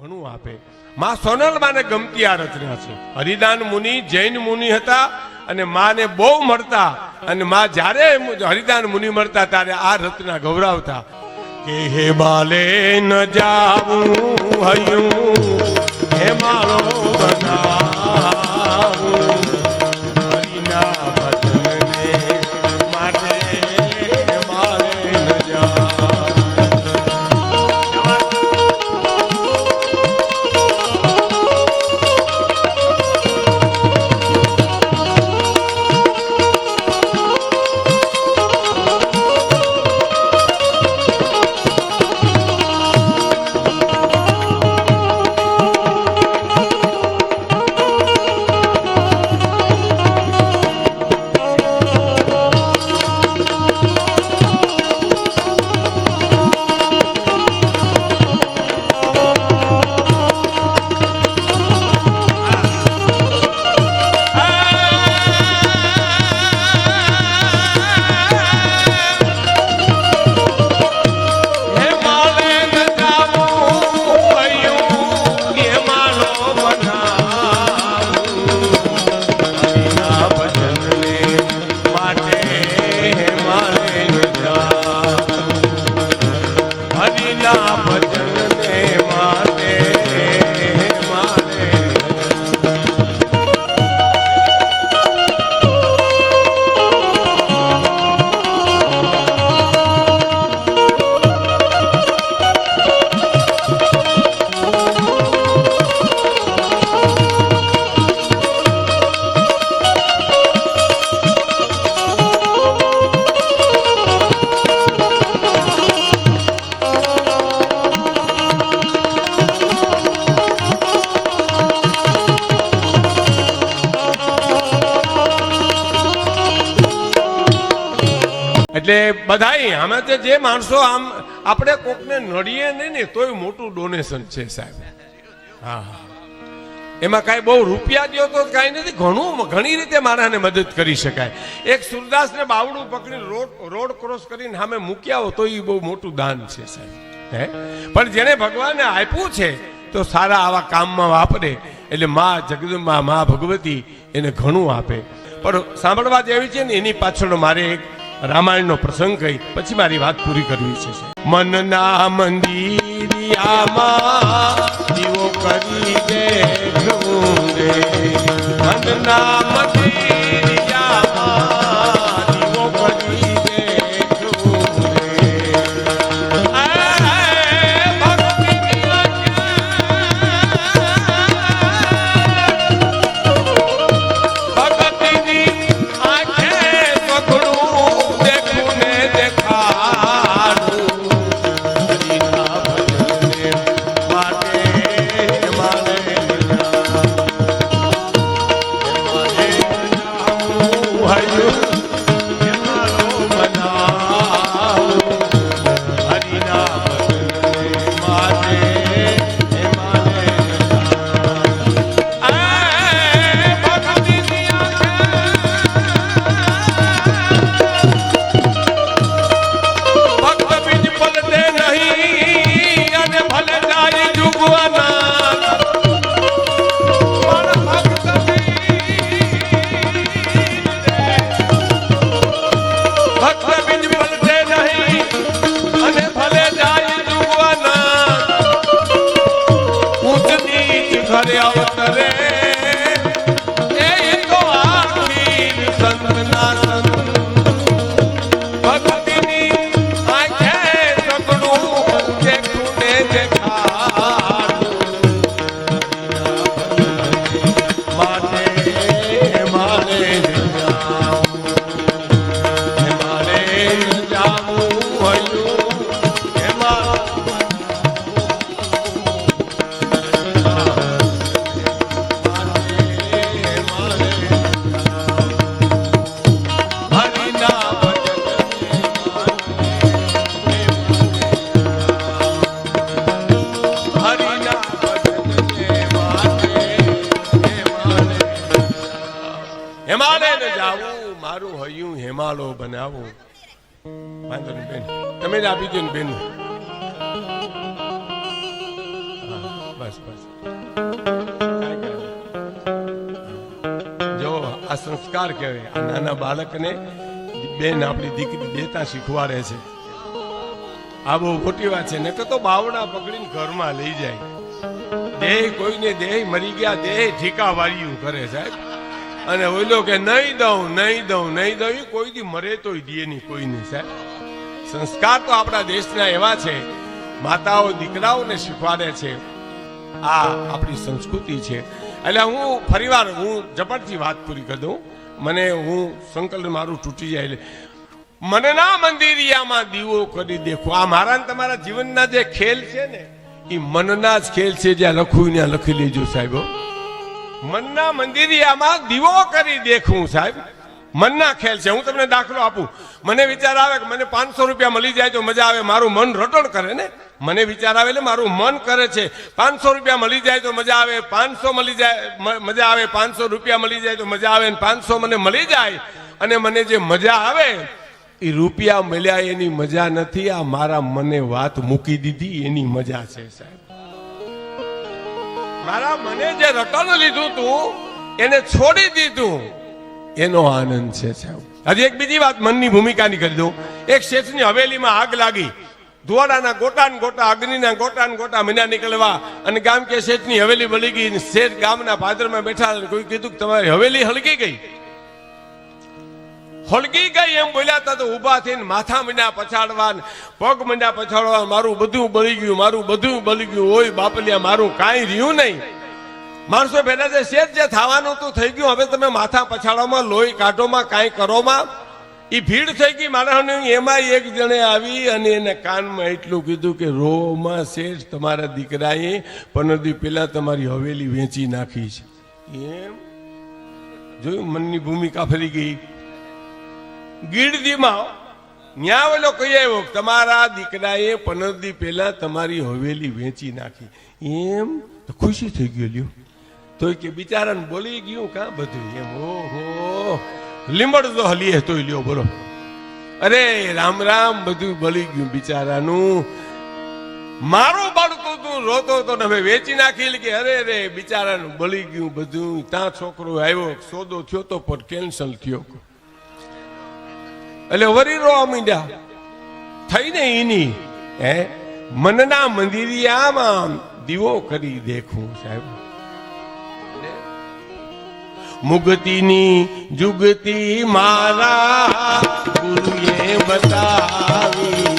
ઘણું આપે. માં સોનલમાને ગમતી આ રચના છે. હરિદાન મુનિ, જૈન મુનિ હતા અને માને બહુ મળતા. અને માં જ્યારે હરિદાન મુનિ મળતા ત્યારે આ રચના ગૌરાવતા. કે હે બાલે ન જાવું હયું, હે મારો બનાવું. બધાય તે જે માણસો આમ, આપણે કોકને નડીએ નહીં ને, તોય મોટું ડોનેશન છે સાહેબ. હા હા. એમાં કાંઈ બહુ રૂપિયા દો તો કાંઈ નથી, ઘણું ઘણી રીતે મારાને મદદ કરી શકાય. એક સુરદાસને બાવડું પકડીને રોડ રોડ ક્રોસ કરીને સામે મૂક્યા હો તો એ બહુ મોટું દાન છે સાહેબ. હે? પણ જેને ભગવાને આપ્યું છે, તો સારા આવા કામમાં વાપરે. એટલે મા જગદંબા, મા ભગવતી એને ઘણું આપે. પણ સાંભળવા જેવી છે ને, એની પાછળ મારે એક રામાયણનો પ્રસંગ કહી પછી મારી વાત પૂરી કરવી છે મનના મંદિરિયામાં દીવો કરી દે હિમાલય જાવું, મારું હયું હિમાલો બનાવું. બેન. તમે જ આપી દો ને, બેન. બસ બસ. જો, આ સંસ્કાર કહેવાય. આ નાના બાળકને બેન આપણી દીકરી દેતા શીખવાડે છે. આ બહુ મોટી વાત છે. નકર તો બાવડા પકડીને ઘરમાં લઈ જાય. દેહ કોઈને દેહ મરી ગયા, દેહ ઠીકા વાળ્યું કરે, સાહેબ. અને ઓલો કે નહીં દઉં નહીં દઉં નહીં દઉં એ કોઈ દી મરે તોય દે નહીં, કોઈ નહીં, સાહેબ. સંસ્કાર તો આપણા દેશના એવા છે, માતાઓ દીકરાઓને શીખવાડે છે, આ આપણી સંસ્કૃતિ છે. એટલે હું ફરીવાર, હું ઝપટથી વાત પૂરી કરી દઉં, મને હું સંકલન મારું તૂટી જાય મને ના મંદિરિયામાં દીવો કરી દેખો. આ મારા ને તમારા જીવનના જે ખેલ છે ને એ મનના જ ખેલ છે, જ્યાં લખવું ત્યાં લખી લેજો સાહેબ. મનના મંદિરિયામાં દીવો કરી દેખું સાહેબ. મનના ખેલ છે, હું તમને દાખલો આપું. મને વિચાર આવે કે મને પાંચસો રૂપિયા મળી જાય તો મજા આવે, મારું મન રટણ કરે ને? મને વિચાર આવે એટલે મારું મન કરે છે. પાંચસો રૂપિયા મળી જાય તો મજા આવે, પાંચસો મળી જાય મજા આવે, પાંચસો રૂપિયા મળી જાય તો મજા આવે પાંચસો મને મળી જાય. અને મને જે મજા આવે, એ રૂપિયા મળ્યા એની મજા નથી, આ મારા મને વાત મૂકી દીધી, એની મજા છે સાહેબ. મારા મને જે રટણ લીધું તું, એને છોડી દીધું. એનો આનંદ છે સાહેબ. હજી એક બીજી વાત મનની ભૂમિકાની કરી દઉં. એક શેઠની હવેલીમાં આગ લાગી. ધુવાડાના ગોટા ગોટા, અગ્નિના ગોટા ગોટા મહિના નીકળવા અને ગામ કે શેઠની હવેલી બળી ગઈ શેઠ ગામના પાદરમાં બેઠા કોઈ કીધું કે તમારી હવેલી હળગી ગઈ. હળગી ગઈ એમ બોલ્યા હતા તો ઊભા થઈને માથા મંડ્યા પછાડવા પગ મંડ્યા પછાડવા મારું બધું બળી ગયું, મારું બધું બળી ગયું. ઓય બાપલિયા, મારું કાંઈ રહ્યું નહીં. માણસો ભેગા છે શેઠ જે થવાનું હતું થઈ ગયું, હવે તમે માથા પછાડવામાં, લોહી કાઢોમાં, કાંઈ કરોમાં. એ ભીડ થઈ ગઈ માણસોની એમાં એક જણે આવી અને એને કાનમાં એટલું કીધું કે, રોમાં શેઠ, તમારા દીકરાએ પંદર પહેલાં તમારી હવેલી વેચી નાખી છે. એમ? જોયું, મનની ભૂમિકા ફરી ગઈ. ગીરદીમાં ન્યા ઓલો કહી આવ્યો તમારા દીકરાએ પંદર દી પહેલા તમારી હવેલી વેચી નાખી. એમ તો ખુશી થઈ ગયો લ્યો. તો કે બિચારાને બોલી ગયું કા બધું એમ, ઓહો. લીમડ તો હલીએ તોય લ્યો, બોલો. અરે રામ રામ બધું બળી ગયું બિચારાનું. મારો બાળકો તું રોતો તો ને હવે વેચી નાખી કે અરે રે, બિચારાનું બળી ગયું બધું. ત્યાં છોકરો આવ્યો, સોદો થયો તો પણ કેન્સલ થયો. એટલે વરી રોવા માંડ્યા થઈને એની હે? મનના મંદિરિયામાં દીવો કરી દેખું, સાહેબ. મુગતીની જુગતી મારા ગુરુએ બતાવી.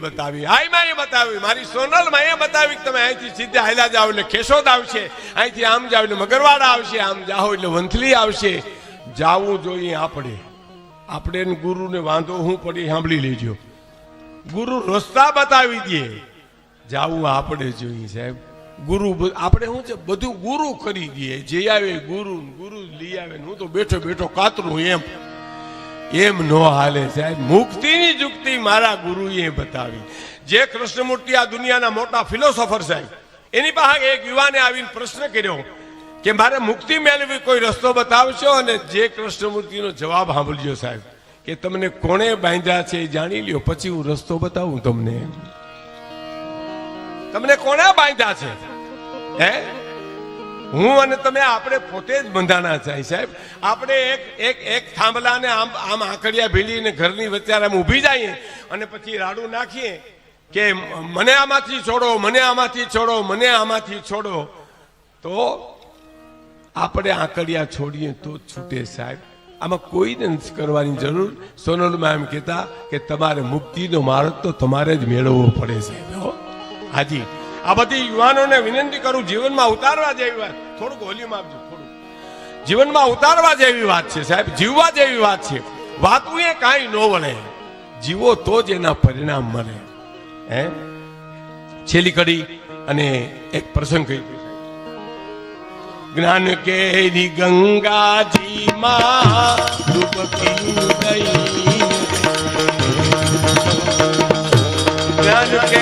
બતાવી. આઈમાં એ બતાવી. મારી સોનલમાં એ બતાવી કે તમે અહીંથી સીધા હાલ્યા જાઓ એટલે ખેસોદ આવશે. અહીંથી આમ જાઓ એટલે મગરવાડા આવશે. આમ જાઓ એટલે વંથલી આવશે. જાવું જોઈએ આપણે. આપણે ગુરુને વાંધો હું પડી સાંભળી લેજો. ગુરુ રસ્તા બતાવી દે. જાવું આપણે જોઈએ સાહેબ. ગુરુ આપણે શું છે? બધું ગુરુ કરી દઈએ જે આવે ગુરુ ગુરુ લઈ આવે હું તો બેઠો બેઠો કાતરું એમ. એમ નો હાલે સાહેબ. જુક્તિ મારા ગુરુએ બતાવી. જે કૃષ્ણમૂર્તિ આ દુનિયાના મોટા ફિલોસોફર સાહેબ, એની પાસે એક યુવાને આવીને પ્રશ્ન કર્યો કે મારે મુક્તિ મેળવી કોઈ રસ્તો બતાવશો? અને જે કૃષ્ણમૂર્તિનો જવાબ સાંભળજો સાહેબ, કે તમને કોણે બાંધ્યા છે એ જાણી લ્યો, પછી હું રસ્તો બતાવું તમને. તમને કોણે બાંધ્યા છે? હે? હું અને તમે આપણે પોતે જ બંધાણા થાય, સાહેબ. આપણે એક એક એક થાંભલાને આમ આમ આંકડિયા ભીલીને ઘરની વચ્ચે આમ ઊભી જઈએ અને પછી રાડું નાખીએ કે મને આમાંથી છોડો, મને આમાંથી છોડો, મને આમાંથી છોડો. તો આપણે આંકડિયા છોડીએ તો છૂટે, સાહેબ. આમાં કોઈને કરવાની જરૂર. સોનલમાં એમ કહેતા કે તમારે મુક્તિનો માર્ગ તો તમારે જ મેળવવો પડે, સાહેબ હાજી. આ બધી યુવાનોને વિનંતી કરું, જીવનમાં ઉતારવા જેવી વાત. થોડુંક હોલીમાં આપજો થોડું જીવનમાં ઉતારવા જેવી વાત છે, સાહેબ. જીવવા જેવી વાત છે. વાતું એ કાંઈ ન વળે જીવો તો જ એના પરિણામ મળે. હે? છેલ્લી કડી અને એક પ્રસંગ કહી જ્ઞાન કેરી ગંગાજી માં જ્ઞાન કે